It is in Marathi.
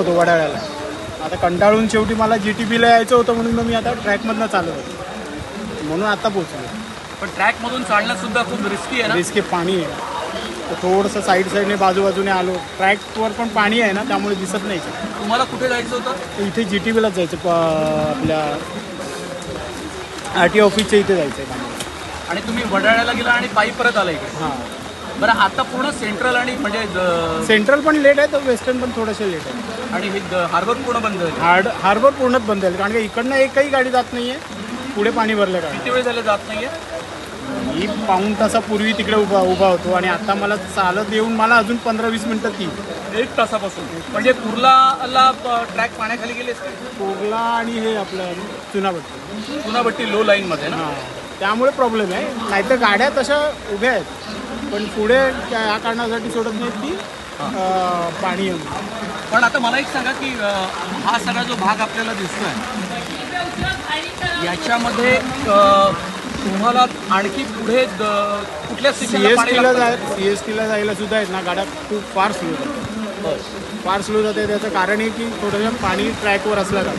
होतो वडाळ्याला. आता कंटाळून शेवटी मला जी टी बीला यायचं होतं म्हणून मग मी आता ट्रॅकमधनं चालू होतो. म्हणून आता पोहोचलो. पण ट्रॅक मधून चालणं सुद्धा खूप रिस्की आहे ना? रिस्की पाणी आहे. तर थोडंसं साईड साईडने बाजूबाजूने आलो. ट्रॅकवर पण पाणी आहे ना त्यामुळे दिसत नाही. तुम्हाला कुठे जायचं होतं? तर इथे जी टी बीलाच जायचं प- आपल्या आर टी ऑफिसच्या इथे जायचं आहे आणि तुम्ही वडाळ्याला गेला आणि पायी परत आला इकडे. हां. बरं आता पूर्ण सेंट्रल आणि म्हणजे सेंट्रल पण लेट आहे तर वेस्टर्न पण थोडंसं लेट आहे. आणि हे द- हार्बर पूर्ण बंद आहे? हार्ड हार्बर पूर्णच बंद आहे कारण का इकडनं एकही गाडी जात नाही आहे पुढे पाणी भरलं का किती वेळ झाले जात नाहीये? मी पाऊण तासापूर्वी तिकडे उभा उभा होतो आणि आता मला चालत येऊन मला अजून पंधरा वीस मिनटं ती. एक तासापासून. म्हणजे कुर्लाला ट्रॅक पाण्याखाली गेलेस का कोगला आणि हे आपलं चुनाभट्टी. चुनाभट्टी लो लाईन मध्ये ना? हां. त्यामुळे प्रॉब्लेम आहे. नाहीतर गाड्या तशा उभ्या आहेत. पण पुढे त्या- या कारणासाठी सोडत नाहीत की अं, पाणी येऊन. पण आता मला एक सांगा की अं, हा सगळा जो भाग आपल्याला दिसतोय याच्यामध्ये अं, तुम्हाला आणखी पुढे द- कुठल्या सी एस टीला? जाय सी एस टीला जायला सुद्धा आहेत ना गाड्या खूप फार स्लो जातात. फार स्लो जाते त्याचं कारण आहे की थोडंसं पाणी ट्रॅकवर असलं का